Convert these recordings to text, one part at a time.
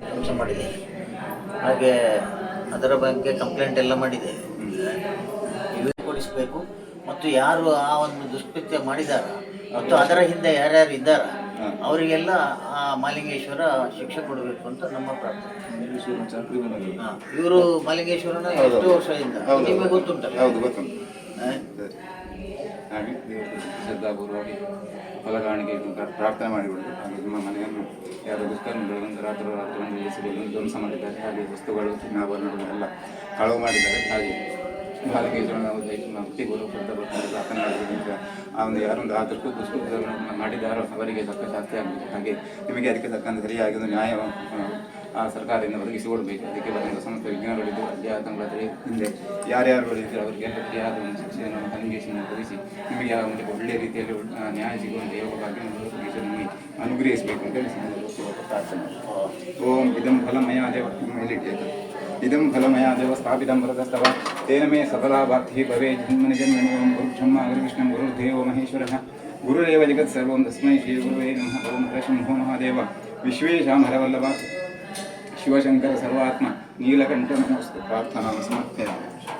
ಕೆಲಸ ಮಾಡಿದೆ. ಹಾಗೆ ಅದರ ಬಗ್ಗೆ ಕಂಪ್ಲೇಂಟ್ ಎಲ್ಲ ಮಾಡಿದೆ. ಇದು ಕೊಡಿಸಬೇಕು. ಮತ್ತು ಯಾರು ಆ ಒಂದು ದುಷ್ಕೃತ್ಯ ಮಾಡಿದಾರ ಮತ್ತು ಅದರ ಹಿಂದೆ ಯಾರ್ಯಾರು ಇದ್ದಾರ ಅವರಿಗೆಲ್ಲ ಆ ಮಾಲಿಂಗೇಶ್ವರ ಶಿಕ್ಷೆ ಕೊಡಬೇಕು ಅಂತ ನಮ್ಮ ಪ್ರಾರ್ಥನೆ. ಇವರು ಮಾಲಿಂಗೇಶ್ವರನ ಎಷ್ಟು ವರ್ಷದಿಂದ. ನಿಮಗೆ ಗೊತ್ತುಂಟಲ್ಲ. ಹಾಗೆ ದೇವರಿಗೆ ಶ್ರದ್ಧಾಪೂರ್ವವಾಗಿ ಪ್ರಾರ್ಥನೆ ಮಾಡಿಕೊಂಡು ಹಾಗೆ ನಿಮ್ಮ ಮನೆಯನ್ನು ಯಾರು ದುಷ್ಕರ್ಮಿಗಳು ಒಂದು ರಾತ್ರಿ ರಾತ್ರಿ ಎಸೆದು ಧ್ವಂಸ ಮಾಡಿದ್ದಾರೆ. ಹಾಗೆ ವಸ್ತುಗಳು ಚಿನ್ನಾಭರಣಗಳು ಎಲ್ಲ ಕಳವು ಮಾಡಿದ್ದಾರೆ. ಹಾಗೆ ಭಕ್ತಿಗಳು ಶ್ರದ್ಧಾಪೂರ್ವಕ ಆ ಒಂದು ಯಾರೊಂದು ಆದಷ್ಟು ದುಷ್ಕೃತ್ಯಗಳನ್ನು ಮಾಡಿದ್ದಾರೋ ಅವರಿಗೆ ತಕ್ಕ ಶಾಸ್ತಿ ಆಗಬೇಕು ಹಾಗೆ ನಿಮಗೆ ಅದಕ್ಕೆ ತಕ್ಕಂತೆ ಸರಿಯಾಗಿ ಒಂದು ನ್ಯಾಯ ಆ ಸರ್ಕಾರದಿಂದ ಒದಗಿಸಿಕೊಡಬೇಕು ಅದಕ್ಕೆ ಬಂದ ಸಮಸ್ತ ವಿಜ್ಞಾನಗಳಿದ್ದು ಅಧ್ಯಾತ್ಮಗಳ ಹಿಂದೆ ಯಾರ್ಯಾರು ಇದ್ದರೆ ಅವರಿಗೆಲ್ಲ ಸರಿಯಾದ ಒಂದು ಶಿಕ್ಷೆಯನ್ನು ಸನ್ನಿವೇಶವನ್ನು ಕೊಡಿಸಿ ನಿಮಗೆ ಒಂದು ಒಳ್ಳೆಯ ರೀತಿಯಲ್ಲಿ ನ್ಯಾಯ ಸಿಗುವಂತೆ ಯೋಗವಾಗಿ ನಿಮಗೆ ಅನುಗ್ರಹಿಸಬೇಕು ಅಂತ ಹೇಳಿ ಸಂದರ್ಭದಲ್ಲಿ ಪ್ರಾರ್ಥನೆ ಓಂ ಇದಂ ಫಲಮಯ ಅದೇ ಮೇಲಿಟ್ಟು ಇದಂ इदं फलमया देव स्थापितं भरतस्तव तेन मे सफला सफलाभार्थिः भवेत् जन्मनि जन्मनिवं गुरुक्षम्मा गुरुविष्णं गुरुर्देवो महेश्वरः। गुरुरेव जगत्सर्वं तस्मै श्रीगुरुवे नमः। ओं हरशम्भो महादेव विश्वेशां हरवल्लभ शिवशङ्कर सर्वात्मा। नीलकण्ठनमस्तु प्रार्थनां समर्पयामि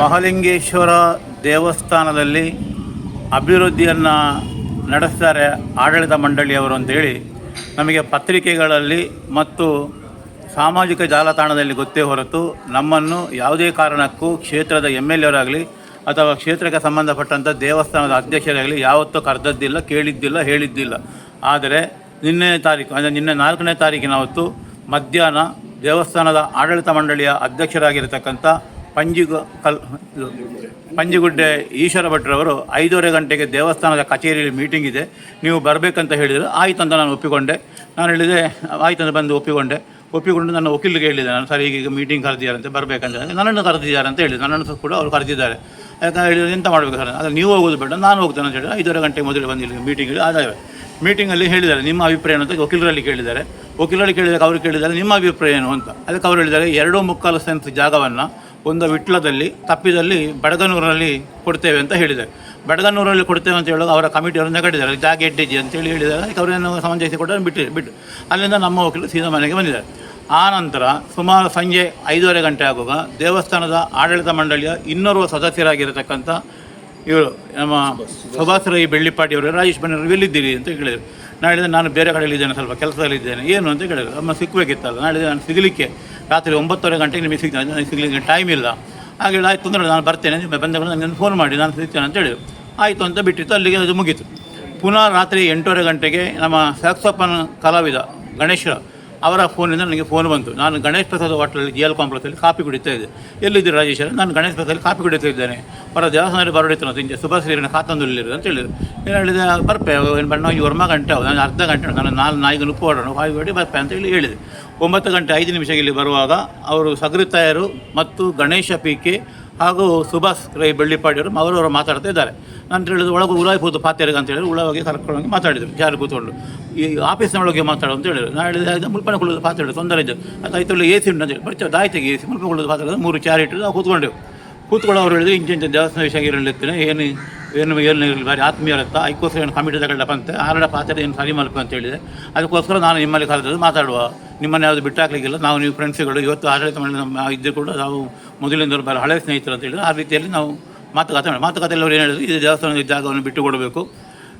ಮಹಾಲಿಂಗೇಶ್ವರ ದೇವಸ್ಥಾನದಲ್ಲಿ ಅಭಿವೃದ್ಧಿಯನ್ನು ನಡೆಸ್ತಾರೆ ಆಡಳಿತ ಮಂಡಳಿಯವರು ಅಂತೇಳಿ ನಮಗೆ ಪತ್ರಿಕೆಗಳಲ್ಲಿ ಮತ್ತು ಸಾಮಾಜಿಕ ಜಾಲತಾಣದಲ್ಲಿ ಗೊತ್ತೇ ಹೊರತು ನಮ್ಮನ್ನು ಯಾವುದೇ ಕಾರಣಕ್ಕೂ ಕ್ಷೇತ್ರದ ಎಂ ಎಲ್ ಎವರಾಗಲಿ ಅಥವಾ ಕ್ಷೇತ್ರಕ್ಕೆ ಸಂಬಂಧಪಟ್ಟಂಥ ದೇವಸ್ಥಾನದ ಅಧ್ಯಕ್ಷರಾಗಲಿ ಯಾವತ್ತೂ ಕರೆದದ್ದಿಲ್ಲ, ಕೇಳಿದ್ದಿಲ್ಲ, ಹೇಳಿದ್ದಿಲ್ಲ. ಆದರೆ ನಿನ್ನೆ ತಾರೀಕು, ಅಂದರೆ ನಿನ್ನೆ ನಾಲ್ಕನೇ ತಾರೀಕಿನ ಹೊತ್ತು ಮಧ್ಯಾಹ್ನ ದೇವಸ್ಥಾನದ ಆಡಳಿತ ಮಂಡಳಿಯ ಅಧ್ಯಕ್ಷರಾಗಿರತಕ್ಕಂಥ ಪಂಜಿಗು ಕಲ್ ಪಂಜಿಗುಡ್ಡೆ ಈಶ್ವರ ಭಟ್ರವರು ಐದೂವರೆ ಗಂಟೆಗೆ ದೇವಸ್ಥಾನದ ಕಚೇರಿಯಲ್ಲಿ ಮೀಟಿಂಗ್ ಇದೆ. ನೀವು ಬರಬೇಕಂತ ಹೇಳಿದರು. ಆಯ್ತು ಅಂತ ನಾನು ಒಪ್ಪಿಕೊಂಡೆ. ನಾನು ಹೇಳಿದೆ, ಆಯ್ತು ಅಂತ ಬಂದು ಒಪ್ಪಿಕೊಂಡೆ. ಒಪ್ಪಿಕೊಂಡು ನನ್ನ ವಕೀಲಿಗೆ ಹೇಳಿದೆ ನಾನು, ಸರ್ ಈಗ ಮೀಟಿಂಗ್ ಕರೆದಿದ್ದಾರಂತೆ, ಬರಬೇಕಂತ. ನನ್ನನ್ನು ಕರೆದಿದ್ದಾರೆ ಅಂತ ಹೇಳಿದೆ ನನ್ನನ್ನು ಕೂಡ ಅವರು ಕರೆದಿದ್ದಾರೆ. ಯಾಕಂದ್ರೆ ಹೇಳಿದರೆ ಎಂತ ಮಾಡಬೇಕು ಸರ್? ಅದು ನೀವು ಹೋಗೋದು ಬೇಡ, ನಾನು ಹೋಗ್ತೇನೆ ಅಂತ ಹೇಳಿ ಐದೂವರೆ ಗಂಟೆ ಮೊದಲು ಬಂದಿಲ್ಲ ಮೀಟಿಂಗಲ್ಲಿ ಆದರೆ ಮೀಟಿಂಗಲ್ಲಿ ಹೇಳಿದ್ದಾರೆ, ನಿಮ್ಮ ಅಭಿಪ್ರಾಯ ಅಂತ ವಕೀಲರಲ್ಲಿ ಕೇಳಿದ್ದಾರೆ. ವಕೀಲರಲ್ಲಿ ಕೇಳಿದಾಗ ಅವರು ಕೇಳಿದ್ದಾರೆ, ನಿಮ್ಮ ಅಭಿಪ್ರಾಯ ಏನು ಅಂತ. ಅದಕ್ಕೆ ಅವರು ಹೇಳಿದ್ದಾರೆ, ಎರಡು ಮುಕ್ಕಾಲು ಸೆನ್ಸ್ ಜಾಗವನ್ನು ಒಂದು ವಿಟ್ಲದಲ್ಲಿ, ತಪ್ಪಿದಲ್ಲಿ ಬಡಗನೂರಿನಲ್ಲಿ ಕೊಡ್ತೇವೆ ಅಂತ ಹೇಳಿದ್ದಾರೆ. ಬಡಗನೂರಲ್ಲಿ ಕೊಡ್ತೇವೆ ಅಂತ ಹೇಳೋದು ಅವರ ಕಮಿಟಿಯವರು ನೆಗಡಿದ್ದಾರೆ. ಜಾಗ ಎಡ್ಡಿಜಿ ಅಂತೇಳಿ ಹೇಳಿದ್ದಾರೆ. ಅದಕ್ಕೆ ಅವರೇನು ಸಮಂಜಸ ಕೊಟ್ಟು ಬಿಟ್ಟು ಬಿಟ್ಟು. ಅಲ್ಲಿಂದ ನಮ್ಮ ವಕೀಲರು ಸೀದಾ ಮನೆಗೆ ಬಂದಿದ್ದಾರೆ. ಆ ನಂತರ ಸುಮಾರು ಸಂಜೆ ಐದೂವರೆ ಗಂಟೆ ಆಗುವಾಗ ದೇವಸ್ಥಾನದ ಆಡಳಿತ ಮಂಡಳಿಯ ಇನ್ನೋರ್ವ ಸದಸ್ಯರಾಗಿರತಕ್ಕಂಥ ಇವರು, ನಮ್ಮ ಸುಭಾಷ್ ರೈ ಬೆಳ್ಳಿಪಾಟಿಯವರು ರಾಜೇಶ್ ಬನ್ನಿ ಎಲ್ಲಿದ್ದೀರಿ ಅಂತ ಹೇಳಿದರು ನಾಳೆ ನಾನು ಬೇರೆ ಕಡೆಯಲ್ಲಿದ್ದೇನೆ ಸ್ವಲ್ಪ ಕೆಲಸದಲ್ಲಿದ್ದೇನೆ. ಏನು ಅಂತ ಕೇಳಿದ್ರು. ಅಮ್ಮ ಸಿಕ್ಕಬೇಕಿತ್ತಲ್ಲ ನಾಳೆ ನಾನು ಸಿಗಲಿಕ್ಕೆ ರಾತ್ರಿ ಒಂಬತ್ತುವರೆ ಗಂಟೆಗೆ ನಿಮಗೆ ನನಗೆ ಸಿಗಲಿಕ್ಕೆ ಟೈಮ್ ಇಲ್ಲ. ಹಾಗೆ ಆಯ್ತು, ತೊಂದರೆ ನಾನು ಬರ್ತೇನೆ. ನಿಮ್ಮ ಬಂದ ಮೇಲೆ ನನಗೆ ಫೋನ್ ಮಾಡಿ. ನಾನು ಸಿಗ್ತೇನೆ ಅಂತ ಹೇಳಿದರು. ಆಯಿತು ಅಂತ ಬಿಟ್ಟಿತ್ತು. ಅಲ್ಲಿಗೆ ಅದು ಮುಗೀತು. ಪುನಃ ರಾತ್ರಿ ಎಂಟೂವರೆ ಗಂಟೆಗೆ ನಮ್ಮ ಸ್ಯಾಕ್ಸೋಪನ್ ಕಲಾವಿದ ಗಣೇಶ ಅವರ ಫೋನಿಂದ ನನಗೆ ಫೋನ್ ಬಂತು. ನಾನು ಗಣೇಶ್ ಪ್ರಸಾದ್ ಹೋಟ್ಲಲ್ಲಿ ಜಿ ಎಲ್ ಕಾಂಪ್ಲೆಕ್ಸಲ್ಲಿ ಕಾಪಿ ಕುಡಿತಾ ಇದ್ದೆ. ಎಲ್ಲಿದ್ದೀರಿ ರಾಜೇಶ್ ನಾನು ಗಣೇಶ್ ಪ್ರಸಾದಲ್ಲಿ ಕಾಪಿ ಕುಡಿತಾ ಇದ್ದೇನೆ. ಹೊರ ದೇವಸ್ಥಾನದಲ್ಲಿ ಬರೋಡಿತ್ತು ನಾವು ಸುಭಾಷ್ ಸುಭಾಶ್ರೀರಿನ ಕಾತಂದುಲ್ಲಿರು ಅಂತ ಹೇಳಿದರು. ಏನು ಹೇಳಿದೆ? ಬರ್ಪೆ ಏನು ಬಣ್ಣ ಇವ್ರ ಮಗ ಗಂಟೆ ನಾನು ಅರ್ಧ ಗಂಟೆ, ನಾನು ನಾಲ್ಕು ನಾಯಿಗೆ ಉಪ್ಪು ಹೊಡೋಣ ಹಾಗೆ ಹೊಡಿ ಬರ್ಪೆ ಅಂತ ಹೇಳಿ ಹೇಳಿದೆ. ಒಂಬತ್ತು ಗಂಟೆ ಐದು ನಿಮಿಷಕ್ಕೆ ಇಲ್ಲಿ ಬರುವಾಗ ಅವರು ಸಗೃತಾಯರು ಮತ್ತು ಗಣೇಶ ಪಿ ಕೆ ಹಾಗೂ ಸುಭಾಷ್ ರೈ ಬೆಳ್ಳಿಪಾಡಿಯವರು ಅವರು ಮಾತಾಡ್ತಾ ಇದ್ದಾರೆ. ನಾನು ಹೇಳಿದ್ರು, ಒಳಗೆ ಉಲಾಯಿ ಕೂತು ಪಾತ್ರೆಗೆ ಅಂತ ಹೇಳಿದ್ರು. ಕರ್ಕೊಂಡು ಹೋಗಿ ಮಾತಾಡಿದರು. ಯಾರು ಕೂತ್ಕೊಂಡು? ಈ ಆಫೀಸ್ನ ಒಳಗೆ ಮಾತಾಡು ಅಂತ ಹೇಳಿದ್ರು. ನಾನು ಹೇಳಿದೆ ಮುಲ್ಪನ ಕುಳ್ಳದು ಪಾತ್ರೆ ತೊಂದರೆ ಇದ್ದರು ಆಯ್ತು ಎ ಸಿ ಉಂಟು ಅಂತ ಹೇಳಿ ಬರ್ತೀವಿ ದಾಯ್ತಿಗೆ ಎ ಸಿ ಮುಲ್ಪ ಪಾತ್ರ ಪಾತ್ರೆ ಮೂರು ಚಾರ್ ಇಟ್ಟು ನಾವು ಕೂತ್ಕೊಂಡೆವು. ಕೂತ್ಕೊಳ್ಳೋರು ಹೇಳಿದ್ರು ಇಂಚೆ ಇಂಚೆ ದೇವಸ್ಥಾನ ವಿಷಯ ಇರಲಿತ್ತೇನೆ ಏನು? ಏನು ಏನು ಬಾರಿ ಬಾರಿ ಆತ್ಮೀಯರತ್ತ ಅದಕ್ಕೋಸ್ಕರ ಏನು ಕಮಿಟಿ ತಗೊಳ್ಳಪ್ಪ ಅಂತ ಆರಡ ಪಾತ್ರ ಏನು ಸರಿ ಮಲ್ಪ ಅಂತ ಹೇಳಿದೆ. ಅದಕ್ಕೋಸ್ಕರ ನಾನು ನಿಮ್ಮಲ್ಲಿ ಕರೆದದ್ದು ಮಾತಾಡುವ. ನಿಮ್ಮನ್ನು ಯಾವುದು ಬಿಟ್ಟು ಹಾಕ್ಲಿಕ್ಕಿಲ್ಲ ನಾವು ನೀವು ಫ್ರೆಂಡ್ಸ್ಗಳು ಇವತ್ತು ಆಡಳಿತ ನಮ್ಮ ಇದ್ದು ಕೂಡ ನಾವು ಮೊದಲಿಂದ ಬಹಳ ಹಳೆಯ ಸ್ನೇಹಿತರು ಅಂತ ಹೇಳಿದ್ರು ಆ ರೀತಿಯಲ್ಲಿ ನಾವು ಮಾತುಕತೆ ಮಾಡಿ ಮಾತುಕತೆಯಲ್ಲಿ ಅವ್ರು ಏನು ಹೇಳಿದ್ರು ಇದು ದೇವಸ್ಥಾನದ ಜಾಗವನ್ನು ಬಿಟ್ಟು ಕೊಡಬೇಕು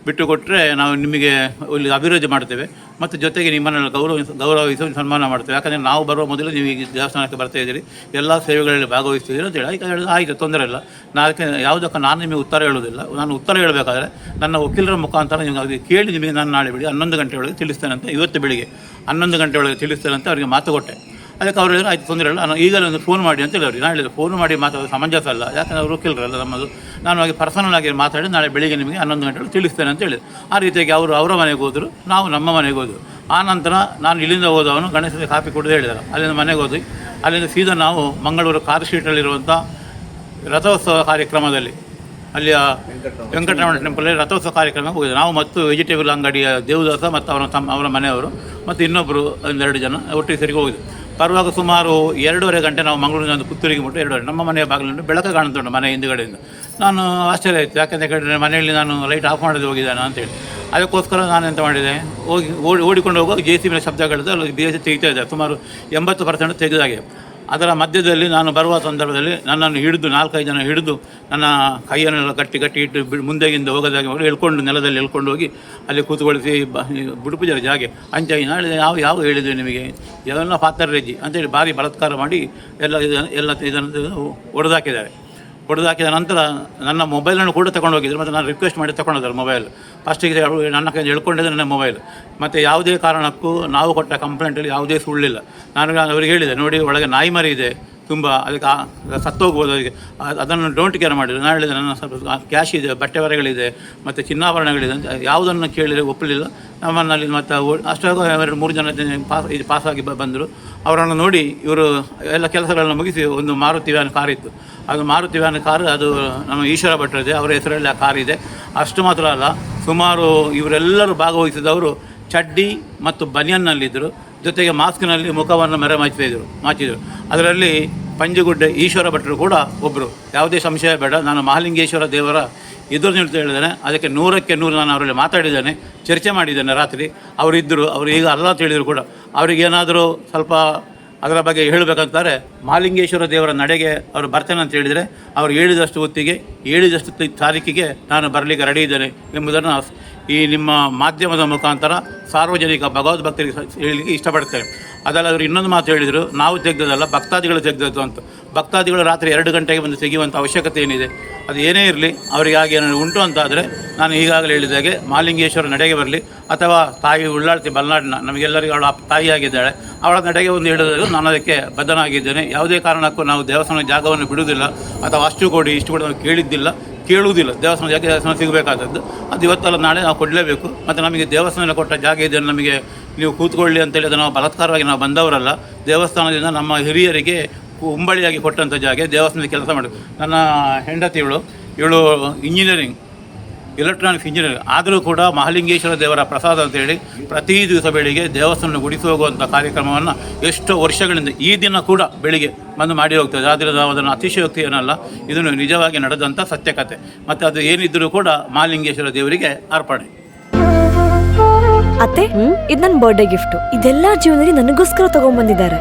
ಬಿಟ್ಟು ಕೊಟ್ಟರೆ ನಾವು ನಿಮಗೆ ಇಲ್ಲಿ ಅಭಿವೃದ್ಧಿ ಮಾಡ್ತೇವೆ. ಮತ್ತು ಜೊತೆಗೆ ನಿಮ್ಮನ್ನು ಗೌರವ, ಗೌರವಿಸಿ ಸನ್ಮಾನ ಮಾಡ್ತೇವೆ. ಯಾಕಂದರೆ ನಾವು ಬರುವ ಮೊದಲು ನೀವು ಈ ದೇವಸ್ಥಾನಕ್ಕೆ ಬರ್ತಾ ಇದ್ದೀರಿ. ಎಲ್ಲ ಸೇವೆಗಳಲ್ಲಿ ಭಾಗವಹಿಸ್ತಿದ್ದೀರಿ ಅಂತ ಹೇಳಿ. ಆಯ್ತು ತೊಂದರೆ ಇಲ್ಲ. ನಾಲ್ಕು ಯಾವುದಕ್ಕೆ ನಾನು ನಿಮಗೆ ಉತ್ತರ ಹೇಳೋದಿಲ್ಲ ನಾನು ಉತ್ತರ ಹೇಳಬೇಕಾದ್ರೆ ನನ್ನ ವಕೀಲರ ಮುಖಾಂತರ ನೀವು ಅದು ಕೇಳಿ ನಿಮಗೆ ನಾನು ನಾಳೆ ಬಿಡಿ ಹನ್ನೊಂದು ಗಂಟೆ ಒಳಗೆ ತಿಳಿಸ್ತೇನೆ ಅಂತ ಇವತ್ತು ಬೆಳಿಗ್ಗೆ ಹನ್ನೊಂದು ಗಂಟೆ ಒಳಗೆ ತಿಳಿಸ್ತೇನೆ ಅಂತ ಅವರಿಗೆ ಮಾತು ಕೊಟ್ಟೆ. ಅದಕ್ಕೆ ಅವರು ಹೇಳಿದ್ರು, ಆಯ್ತು, ತೊಂದರೆ ಇಲ್ಲ. ನಾನು ಈಗಲೇ ಒಂದು ಫೋನ್ ಮಾಡಿ ಅಂತ ಹೇಳಿದ್ರು. ನಾನು ಹೇಳಿದೆ ಫೋನ್ ಮಾಡಿ ಮಾತಾಡೋದು ಸಮಂಜಸ ಅಲ್ಲ. ಯಾಕಂದರೆ ಅವರು ಕೇಳಿರಲ್ಲ ನಮ್ಮದು. ನಾನು ಹಾಗೆ ಪರ್ಸನಲ್ ಆಗಿ ಮಾತಾಡಿ ನಾಳೆ ಬೆಳಿಗ್ಗೆ ನಿಮಗೆ ಹನ್ನೊಂದು ಗಂಟೆಗೆ ತಿಳಿಸ್ತೇನೆ ಅಂತ ಹೇಳಿದ್ರು. ಆ ರೀತಿಯಾಗಿ ಅವರು ಅವರ ಮನೆಗೆ ಹೋದರು, ನಾವು ನಮ್ಮ ಮನೆಗೆ ಹೋದ್ರು ಆ ನಂತರ ನಾನು ಇಲ್ಲಿಂದ ಹೋದವನು ಗಣೇಶನಿಗೆ ಕಾಪಿ ಕೊಡದೆ ಹೇಳಿದರು. ಅಲ್ಲಿಂದ ಮನೆಗೆ ಹೋದ್ವಿ. ಅಲ್ಲಿಂದ ಸೀದಾ ನಾವು ಮಂಗಳೂರು ಕಾರ್ ಸ್ಟ್ರೀಟಲ್ಲಿರುವಂಥ ರಥೋತ್ಸವ ಕಾರ್ಯಕ್ರಮದಲ್ಲಿ, ಅಲ್ಲಿಯ ವೆಂಕಟರಮಣ ಟೆಂಪಲಲ್ಲಿ ರಥೋತ್ಸವ ಕಾರ್ಯಕ್ರಮಕ್ಕೆ ಹೋಗಿದ್ದೆ ನಾವು ಮತ್ತು ವೆಜಿಟೇಬಲ್ ಅಂಗಡಿಯ ದೇವದಾಸ ಮತ್ತು ಅವರ ತಮ್ಮ, ಅವರ ಮನೆಯವರು ಮತ್ತು ಇನ್ನೊಬ್ಬರು ಒಂದೆರಡು ಜನ ಒಟ್ಟಿಗೆ ಸರಿಗೆ ಹೋಗಿದ್ದೆ ಬರುವಾಗ ಸುಮಾರು ಎರಡೂವರೆ ಗಂಟೆ ನಾವು ಮಂಗಳೂರಿನ ಒಂದು ಪುತ್ತೂರಿಗೆ ಮುಟ್ಟು ಎರಡೂವರೆ. ನಮ್ಮ ಮನೆಯ ಬಾಗಿಲಿಂದ ಬೆಳಕು ಕಾಣುತ್ತುಂಟು ಮನೆ ಹಿಂದುಗಡೆಯಿಂದ. ನಾನು ಆಶ್ಚರ್ಯ ಆಯಿತು. ಯಾಕಂತ ಹೇಳಿದ್ರೆ ಮನೆಯಲ್ಲಿ ನಾನು ಲೈಟ್ ಆಫ್ ಮಾಡಿದ್ರೆ ಹೋಗಿದ್ದಾನೆ ಅಂತೇಳಿ ಅದಕ್ಕೋಸ್ಕರ ನಾನು ಎಂತ ಮಾಡಿದೆ? ಹೋಗಿ ಓಡಿ ಓಡಿಕೊಂಡು ಹೋಗುವಾಗ ಜೆ ಸಿ ಬಿನ ಶಬ್ದಗಳಿದ್ದು ಅಲ್ಲಿ ಬಿ ಎಸ್ ತೆಗಿತಾ ಇದ್ದಾರೆ. ಸುಮಾರು ಎಂಬತ್ತು ಪರ್ಸೆಂಟ್ ತೆಗೆದಾಗಿದೆ. ಅದರ ಮಧ್ಯದಲ್ಲಿ ನಾನು ಬರುವ ಸಂದರ್ಭದಲ್ಲಿ ನನ್ನನ್ನು ಹಿಡಿದು, ನಾಲ್ಕೈದು ಜನ ಹಿಡಿದು ನನ್ನ ಕೈಯನ್ನೆಲ್ಲ ಕಟ್ಟಿ ಕಟ್ಟಿ ಇಟ್ಟು ಬಿ- ಮುಂದೆಗಿಂದ ಹೋಗೋದಾಗಿ ಹೋಗಿ ಎಳ್ಕೊಂಡು, ನೆಲದಲ್ಲಿ ಎಳ್ಕೊಂಡು ಹೋಗಿ ಅಲ್ಲಿ ಕೂತ್ಕೊಳಿಸಿ ಬ ಜಾಗೆ. ಅಂಚಾಗಿ ನಾಳೆ ಯಾವ ಯಾವ ಹೇಳಿದೆ ನಿಮಗೆ? ಎಲ್ಲ ಪಾತ್ರರೆಜ್ಜಿ ಅಂತೇಳಿ ಭಾರಿ ಬಲತ್ಕಾರ ಮಾಡಿ ಎಲ್ಲ ಇದನ್ನು ಎಲ್ಲ ಇದನ್ನು ಹೊಡೆದಾಕಿದ್ದಾರೆ ಹೊಡೆದಾಕಿದ ನಂತರ ನನ್ನ ಮೊಬೈಲನ್ನು ಕೂಡ ತಗೊಂಡು ಹೋಗಿದ್ರು ಮತ್ತು ನಾನು ರಿಕ್ವೆಸ್ಟ್ ಮಾಡಿ ತಗೊಂಡಿದ್ದಾರೆ ಮೊಬೈಲ್. ಫಸ್ಟಿಗೆ ನನ್ನ ಕೈಯಿಂದ ಎಳ್ಕೊಂಡಿದ್ದೆ ನನ್ನ ಮೊಬೈಲ್. ಮತ್ತು ಯಾವುದೇ ಕಾರಣಕ್ಕೂ ನಾವು ಕೊಟ್ಟ ಕಂಪ್ಲೇಂಟಲ್ಲಿ ಯಾವುದೇ ಸುಳ್ಳಿಲ್ಲ. ನಾನು ಅವರಿಗೆ ಹೇಳಿದೆ, ನೋಡಿ, ಒಳಗೆ ನಾಯಿ ಮರಿ ಇದೆ. ತುಂಬ ಅದಕ್ಕೆ ಸತ್ತು ಸತ್ತೋಗ್ಬೋದು ಅದಕ್ಕೆ ಅದನ್ನು ಡೋಂಟ್ ಕೇರ್ ಮಾಡಿದ್ರು. ನಾನು ಹೇಳಿದೆ ನನ್ನ ಸ್ವಲ್ಪ ಕ್ಯಾಶ್ ಇದೆ, ಬಟ್ಟೆ ಬರೆಗಳಿದೆ ಮತ್ತು ಚಿನ್ನಾಭರಣಗಳಿದೆ ಅಂತ ಯಾವುದನ್ನು ಕೇಳಿದರೆ ಒಪ್ಪಲಿಲ್ಲ. ನಮ್ಮನ್ನಲ್ಲಿ ಮತ್ತು ಅಷ್ಟಾಗ ಎರಡು ಮೂರು ಜನ ಪಾಸ್, ಇದು ಪಾಸಾಗಿ ಬಂದರು. ಅವರನ್ನು ನೋಡಿ ಇವರು ಎಲ್ಲ ಕೆಲಸಗಳನ್ನು ಮುಗಿಸಿ ಒಂದು ಮಾರುತಿ ವ್ಯಾನ್ ಕಾರ್ ಇತ್ತು. ಅದು ಮಾರುತಿ ವ್ಯಾನ್ ಕಾರು ಅದು ನಮ್ಮ ಈಶ್ವರ ಭಟ್ರದೆ ಅವರ ಹೆಸರಲ್ಲಿ ಆ ಕಾರ್ ಇದೆ. ಅಷ್ಟು ಮಾತ್ರ ಅಲ್ಲ, ಸುಮಾರು ಇವರೆಲ್ಲರೂ ಭಾಗವಹಿಸಿದವರು ಚಡ್ಡಿ ಮತ್ತು ಬನಿಯನ್ನಲ್ಲಿದ್ದರು. ಜೊತೆಗೆ ಮಾಸ್ಕ್ನಲ್ಲಿ ಮುಖವನ್ನು ಮೆರೆ ಮಾಚಿದ್ರು ಮಾಚಿದರು. ಅದರಲ್ಲಿ ಪಂಜುಗುಡ್ಡೆ ಈಶ್ವರ ಭಟ್ರು ಕೂಡ ಒಬ್ಬರು ಯಾವುದೇ ಸಂಶಯ ಬೇಡ. ನಾನು ಮಹಾಲಿಂಗೇಶ್ವರ ದೇವರ ಎದುರು ನಿಲ್ತು ಹೇಳಿದ್ದೇನೆ ಅದಕ್ಕೆ ನೂರಕ್ಕೆ ನೂರು ನಾನು ಅವರಲ್ಲಿ ಮಾತಾಡಿದ್ದೇನೆ. ಚರ್ಚೆ ಮಾಡಿದ್ದೇನೆ ರಾತ್ರಿ. ಅವರಿದ್ದರು ಅವರು ಈಗ ಅಲ್ಲ ತಿಳಿದರು ಕೂಡ. ಅವರಿಗೇನಾದರೂ ಸ್ವಲ್ಪ ಅದರ ಬಗ್ಗೆ ಹೇಳಬೇಕಂತಾರೆ. ಮಹಾಲಿಂಗೇಶ್ವರ ದೇವರ ನಡೆಗೆ ಅವರು ಬರ್ತೇನೆ ಅಂತ ಹೇಳಿದರೆ ಅವರು ಹೇಳಿದಷ್ಟು ಹೊತ್ತಿಗೆ, ಹೇಳಿದಷ್ಟು ತಾರೀಕಿಗೆ ನಾನು ಬರಲಿಕ್ಕೆ ರೆಡಿ ಇದ್ದೇನೆ ಎಂಬುದನ್ನು ಈ ನಿಮ್ಮ ಮಾಧ್ಯಮದ ಮುಖಾಂತರ ಸಾರ್ವಜನಿಕ ಭಗವದ್ಭಕ್ತರಿಗೆ ಹೇಳಲಿಕ್ಕೆ ಇಷ್ಟಪಡ್ತೇವೆ. ಅದಲ್ಲದೆ ಇನ್ನೊಂದು ಮಾತು ಹೇಳಿದರು, ನಾವು ತೆಗೆದದಲ್ಲ ಭಕ್ತಾದಿಗಳು ತೆಗೆದದ್ದು ಅಂತ. ಭಕ್ತಾದಿಗಳು ರಾತ್ರಿ ಎರಡು ಗಂಟೆಗೆ ಬಂದು ತೆಗೆಯುವಂಥ ಅವಶ್ಯಕತೆ ಏನಿದೆ? ಅದು ಏನೇ ಇರಲಿ, ಅವರಿಗಾಗಿ ಏನಾದರೂ ಉಂಟು ಅಂತಾದರೆ ನಾನು ಈಗಾಗಲೇ ಹೇಳಿದಾಗೆ ಮಾಲಿಂಗೇಶ್ವರ ನಡೆಗೆ ಬರಲಿ ಅಥವಾ ತಾಯಿ ಉಳ್ಳಾಳ್ತಿ ಬಲ್ನಾಡಿನ ನಮಗೆಲ್ಲರಿಗೂ ಅವಳ ತಾಯಿಯಾಗಿದ್ದಾಳೆ ಅವಳ ನಡೆಗೆ ಒಂದು ಹೇಳಿದಾಗ ನಾನು ಅದಕ್ಕೆ ಬದ್ಧನಾಗಿದ್ದೇನೆ. ಯಾವುದೇ ಕಾರಣಕ್ಕೂ ನಾವು ದೇವಸ್ಥಾನ ಜಾಗವನ್ನು ಬಿಡುವುದಿಲ್ಲ ಅಥವಾ ಅಷ್ಟು ಕೊಡಿ ಇಷ್ಟು ಕೊಡಿ ಕೇಳಿದ್ದಿಲ್ಲ, ಕೇಳುವುದಿಲ್ಲ. ದೇವಸ್ಥಾನ ಜಾಗ ದೇವಸ್ಥಾನ ಸಿಗಬೇಕಾದದ್ದು. ಅದು ಇವತ್ತಲ್ಲ, ನಾಳೆ ನಾವು ಕೊಡಲೇಬೇಕು. ಮತ್ತು ನಮಗೆ ದೇವಸ್ಥಾನ ಕೊಟ್ಟ ಜಾಗ ಇದನ್ನು ನಮಗೆ ನೀವು ಕೂತ್ಕೊಳ್ಳಿ ಅಂತೇಳಿ ನಾವು ಬಲಾತ್ಕಾರವಾಗಿ ನಾವು ಬಂದವರಲ್ಲ, ದೇವಸ್ಥಾನದಿಂದ ನಮ್ಮ ಹಿರಿಯರಿಗೆ ಉಂಬಳಿಯಾಗಿ ಕೊಟ್ಟಂಥ ಜಾಗ, ದೇವಸ್ಥಾನದ ಕೆಲಸ ಮಾಡಿ ನನ್ನ ಹೆಂಡತಿ ಇವಳು ಇವಳು ಇಂಜಿನಿಯರಿಂಗ್ ಎಲೆಕ್ಟ್ರಾನಿಕ್ಸ್ ಇಂಜಿನಿಯರಿಂಗ್ ಆದರೂ ಕೂಡ ಮಹಾಲಿಂಗೇಶ್ವರ ದೇವರ ಪ್ರಸಾದ ಅಂತೇಳಿ ಪ್ರತಿ ದಿವಸ ಬೆಳಿಗ್ಗೆ ದೇವಸ್ಥಾನ ಗುಡಿಸಿ ಹೋಗುವಂಥ ಕಾರ್ಯಕ್ರಮವನ್ನು ಎಷ್ಟೋ ವರ್ಷಗಳಿಂದ ಈ ದಿನ ಕೂಡ ಬೆಳಿಗ್ಗೆ ಬಂದು ಮಾಡಿ ಹೋಗ್ತದೆ. ಆದರೆ ನಾವು ಅದನ್ನು ಅತಿಶಯೋಕ್ತಿ ಏನಲ್ಲ, ಇದನ್ನು ನಿಜವಾಗಿ ನಡೆದಂಥ ಸತ್ಯಕತೆ. ಮತ್ತು ಅದು ಏನಿದ್ದರೂ ಕೂಡ ಮಹಾಲಿಂಗೇಶ್ವರ ದೇವರಿಗೆ ಅರ್ಪಣೆ. ಅತ್ತೆ, ಇದು ನನ್ನ ಬರ್ಡೇ ಗಿಫ್ಟು ಇದೆಲ್ಲ ಜೀವನದಲ್ಲಿ ನನಗೋಸ್ಕರ ತಗೊಂಡ್ಬಂದಿದ್ದಾರೆ